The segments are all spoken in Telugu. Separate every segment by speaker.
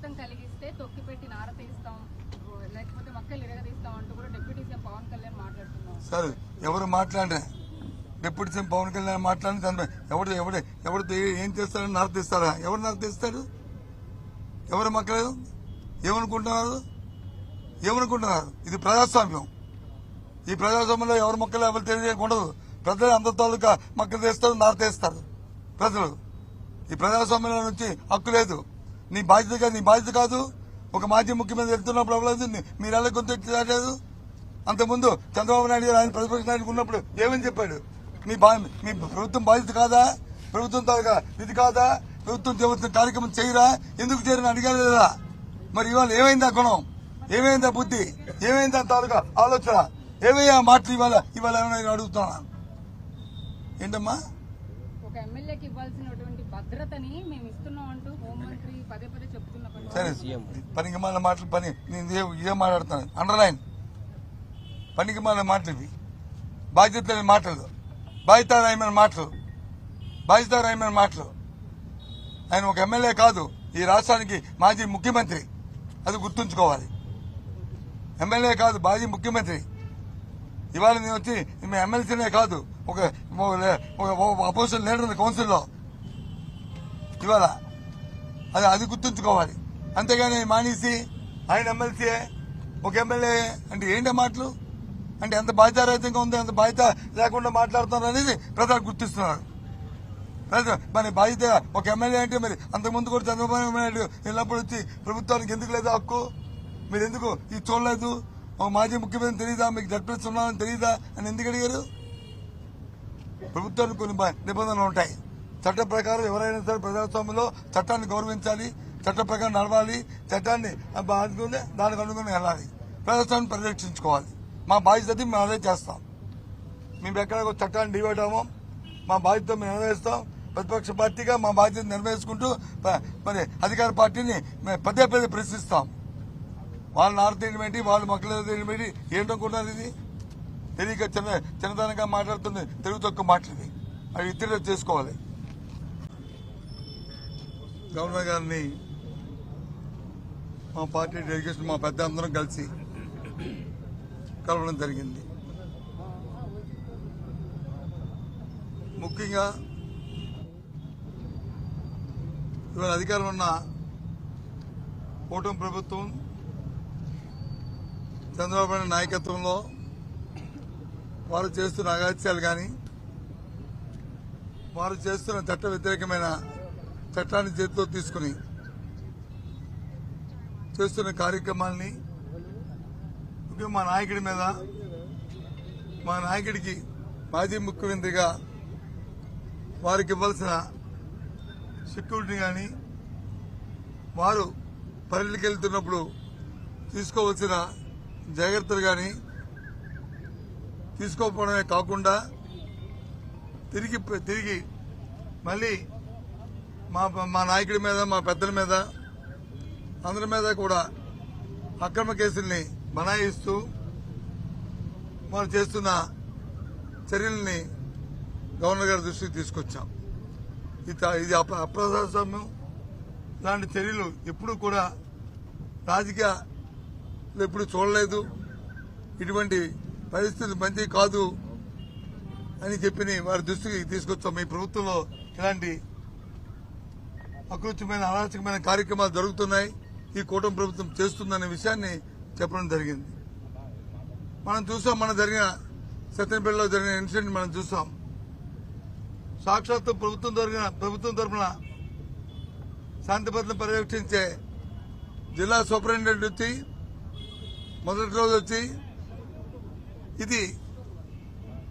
Speaker 1: విఘాతం కలిగిస్తే తొక్కిపెట్టి నార తీస్తాం లేకపోతే మక్కలు ఇరగదీస్తాం అంటూ కూడా డిప్యూటీ సీఎం పవన్ కళ్యాణ్ మాట్లాడుతున్నాం.
Speaker 2: సరే ఎవరు మాట్లాడే డిప్యూటీ సీఎం పవన్ కళ్యాణ్ మాట్లాడిన దానిపై ఎవడు ఎవడు ఎవరితో ఏం చేస్తాడని నరతీస్తారా ఎవరు నరతీస్తాడు ఎవరు మక్కలేదు ఏమనుకుంటున్నారు? ఏమనుకుంటున్నారు? ఇది ప్రజాస్వామ్యం. ఈ ప్రజాస్వామ్యంలో ఎవరు మొక్కలు ఎవరు తెలియకుండా ప్రజలు అందరి తాలూకా మొక్కలు తెస్తారు నారతీస్తారు ప్రజలు. ఈ ప్రజాస్వామ్యంలో నుంచి హక్కు లేదు. నీ బాధ్యత కాదు నీ బాధ్యత కాదు. ఒక మాజీ ముఖ్యమంత్రి వెళ్తున్నప్పుడు అవ్వలేదు. మీరు ఎలా కొంత లేదు అంతకుముందు చంద్రబాబు నాయుడు గారు ఆయన ప్రతిపక్ష నాయుడు ఉన్నప్పుడు ఏమని చెప్పాడు? మీ మీ ప్రభుత్వం బాధ్యత కాదా? ప్రభుత్వం తాలూకా ఇది కాదా? ప్రభుత్వం చేయవలసిన కార్యక్రమం చేయరా? ఎందుకు చేయరని అడిగారు లేదా మరి ఇవాళ ఏమైందా గుణం? ఏమైందా బుద్ధి? ఏమైంది తాలూకా ఆలోచన? ఏమయ్యా మాటలు ఇవాళ ఇవాళ ఏమైనా అడుగుతున్నా ఏంటమ్మా?
Speaker 1: ఒక ఎమ్మెల్యేకి ఇవ్వాల్సినటువంటి భద్రతని మేము ఇస్తున్నాం అంటూ హోంమంత్రి పదే పదే చెప్తున్న
Speaker 2: సరే పనికి మాల మాటలు పని నేను ఇదే ఇదే మాట్లాడుతాను అండర్లైన్ పనికి మాల మాటలు ఇవి. బాధ్యత లేని మాటలు. బాధ్యతారాయమైన మాటలు. బాధ్యతారాయమైన మాటలు. ఆయన ఒక ఎమ్మెల్యే కాదు. ఈ రాష్ట్రానికి మాజీ ముఖ్యమంత్రి. అది గుర్తుంచుకోవాలి. ఎమ్మెల్యే కాదు మాజీ ముఖ్యమంత్రి. ఇవాళ నేను వచ్చి మీ ఎమ్మెల్సీనే కాదు. ఒక అపోజిషన్ లీడర్ కౌన్సిల్లో ఇవాళ అది అది గుర్తుంచుకోవాలి. అంతేగాని మానేసి ఆయన ఎమ్మెల్సీ ఒక ఎమ్మెల్యే అంటే ఏంటి మాటలు? అంటే ఎంత బాధ్యతారహితంగా ఉంది అంత బాధ్యత లేకుండా మాట్లాడుతున్నారు అనేది ప్రజలు గుర్తిస్తున్నారు. మరి బాధ్యత ఒక ఎమ్మెల్యే అంటే మరి అంతకుముందు కూడా చంద్రబాబు నాయుడు వెళ్ళినప్పుడు వచ్చి ప్రభుత్వానికి ఎందుకు లేదా హక్కు? మీరు ఎందుకు ఇది చూడలేదు? ఒక మాజీ ముఖ్యమంత్రి తెలియదా మీకు జడ్పీఎస్ ఉన్నామని తెలియదా అని ఎందుకు అడిగారు? ప్రభుత్వానికి కొన్ని నిబంధనలు ఉంటాయి. చట్ట ప్రకారం ఎవరైనా సరే ప్రజాస్వామ్యంలో చట్టాన్ని గౌరవించాలి చట్ట ప్రకారం నడవాలి చట్టాన్ని బాధకుంటే దానికి అనుగుణంగా వెళ్ళాలి. ప్రజాస్వామ్యం పరిరక్షించుకోవాలి. మా బాధ్యత అది మేము అదే చేస్తాం. మేము ఎక్కడ చట్టాన్ని డివైడ్ అవ్వం మా బాధ్యత మేము నెరవేరుస్తాం. ప్రతిపక్ష పార్టీగా మా బాధ్యత నెరవేర్చుకుంటూ ప- మరి అధికార పార్టీని మేము పదే పదే ప్రశ్నిస్తాం. వాళ్ళ నారతీయడం ఏంటి వాళ్ళ మొక్కలు తీయడం ఏంటి ఏంటనుకుంటున్నారు ఇది? తెలియక చిన్న చిన్నతనంగా మాట్లాడుతుంది తెలుగు తక్కువ మాట్లాడి అది ఇద్దరు చేసుకోవాలి. గవర్నర్ గారిని మా పార్టీ డెలిగేషన్ మా పెద్ద అందరం కలిసి కలవడం జరిగింది. ముఖ్యంగా ఇవాళ అధికారం ఉన్న కూటమి ప్రభుత్వం చంద్రబాబు నాయకత్వంలో వారు చేస్తున్న అగాత్యాలు కానీ వారు చేస్తున్న చట్ట వ్యతిరేకమైన చట్టాన్ని చేతితో తీసుకుని చేస్తున్న కార్యక్రమాల్ని ముఖ్యంగా మా నాయకుడి మీద మా నాయకుడికి మాజీ ముఖ్యమంత్రిగా వారికి ఇవ్వాల్సిన సెక్యూరిటీ కానీ వారు పర్యటనకి వెళ్తున్నప్పుడు తీసుకోవాల్సిన జాగ్రత్తలు కానీ తీసుకోకపోవడమే కాకుండా తిరిగి తిరిగి మళ్ళీ మా మా నాయకుడి మీద మా పెద్దల మీద అందరి మీద కూడా అక్రమ కేసుల్ని బనాయిస్తూ వారు చేస్తున్న చర్యల్ని గవర్నర్ గారి దృష్టికి తీసుకొచ్చాం. ఇది ఇది అప్రజాస్వామ్యం. ఇలాంటి చర్యలు ఎప్పుడూ కూడా రాజకీయ ఎప్పుడు చూడలేదు. ఇటువంటి పరిస్థితులు మంచి కాదు అని చెప్పి వారి దృష్టికి తీసుకొచ్చాం. మీ ప్రభుత్వంలో ఇలాంటి అకృత్యమైన అరాచకమైన కార్యక్రమాలు జరుగుతున్నాయి. ఈ కూటమి ప్రభుత్వం చేస్తుందనే విషయాన్ని చెప్పడం జరిగింది. మనం చూసాం మన జరిగిన సత్యనపల్లిలో జరిగిన ఇన్సిడెంట్ మనం చూసాం. సాక్షాత్తు ప్రభుత్వం జరిగిన ప్రభుత్వం తరఫున శాంతి భద్రతను పర్యవేక్షించే జిల్లా సూపరింటెండెంట్ వచ్చి మొదటి రోజు వచ్చి ఇది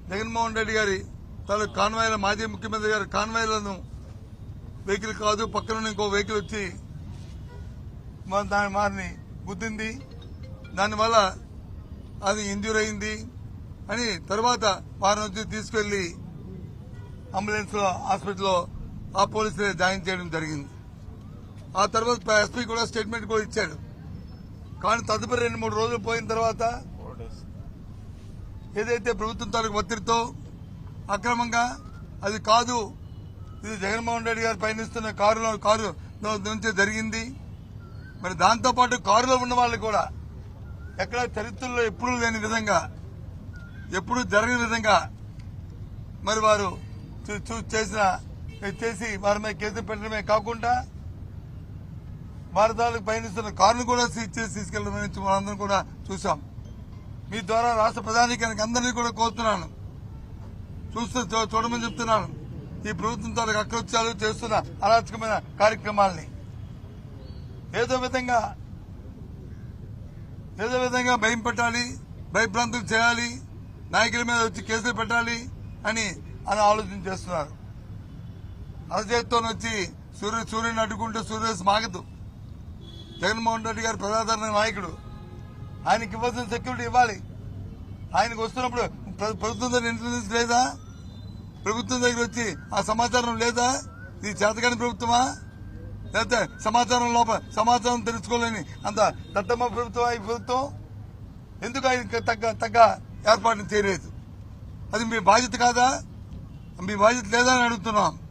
Speaker 2: జగన్మోహన్ రెడ్డి గారి తన కాన్వాయ్ల మాజీ ముఖ్యమంత్రి గారి కాన్వాయ్లను వెహికల్ కాదు పక్కన ఇంకో వెహికల్ వచ్చి దాని వారిని గుద్దింది. దానివల్ల అది ఇంజూర్ అయింది అని తర్వాత వారిని వచ్చి తీసుకెళ్ళి అంబులెన్స్లో హాస్పిటల్లో ఆ పోలీసులే జాయిన్ చేయడం జరిగింది. ఆ తర్వాత ఎస్పీ కూడా స్టేట్మెంట్ కూడా ఇచ్చాడు. కానీ తదుపరి రెండు మూడు రోజులు పోయిన తర్వాత ఏదైతే ప్రభుత్వం తాలూకు ఒత్తిడితో అక్రమంగా అది కాదు ఇది జగన్మోహన్ రెడ్డి గారు పయనిస్తున్న కారులో కారు నుంచి జరిగింది. మరి దాంతోపాటు కారులో ఉన్న వాళ్ళు కూడా ఎక్కడ చరిత్రలో ఎప్పుడూ లేని విధంగా ఎప్పుడూ జరగని విధంగా మరి వారు చూ- చూ- చేసిన చేసి వారి మీద కేసు పెట్టడమే కాకుండా భారతాలకు పయనిస్తున్న కారును కూడా సీజ్ చేసి తీసుకెళ్ళడం అనేది మనందరం కూడా చూసాం మీ ద్వారా రాష్ట్ర ప్రధానికి అందరినీ కూడా కోరుతున్నాను. చూస్తూ చూడమని చెప్తున్నాను. ఈ ప్రభుత్వం తాలూకు అకృత్యాలు చేస్తున్న అరాచకమైన కార్యక్రమాల్ని. ఏదో విధంగా ఏదో విధంగా భయం పెట్టాలి భయభ్రాంతులు చేయాలి నాయకుల మీద వచ్చి కేసులు పెట్టాలి అని అని ఆలోచన చేస్తున్నారు. అరచేతితో వచ్చి సూర్య సూర్యుని అడ్డుకుంటే సూర్యస్ మాగదు జగన్మోహన్ రెడ్డి గారు ప్రజాదరణ నాయకుడు. ఆయనకి ఇవ్వాల్సిన సెక్యూరిటీ ఇవ్వాలి. ఆయనకు వస్తున్నప్పుడు ప్రభుత్వం దగ్గర ఇంటెలిజెన్స్ లేదా? ప్రభుత్వం దగ్గర వచ్చి ఆ సమాచారం లేదా? ఇది చేతకాని ప్రభుత్వమా? లేకపోతే సమాచారం లోపల సమాచారం తెలుసుకోలేని అంత దట్టమ్మ ప్రభుత్వం ఈ ప్రభుత్వం? ఎందుకు ఆయన తగ్గ తగ్గ ఏర్పాటు చేయలేదు? అది మీ బాధ్యత కాదా? మీ బాధ్యత లేదా అని అడుగుతున్నాం.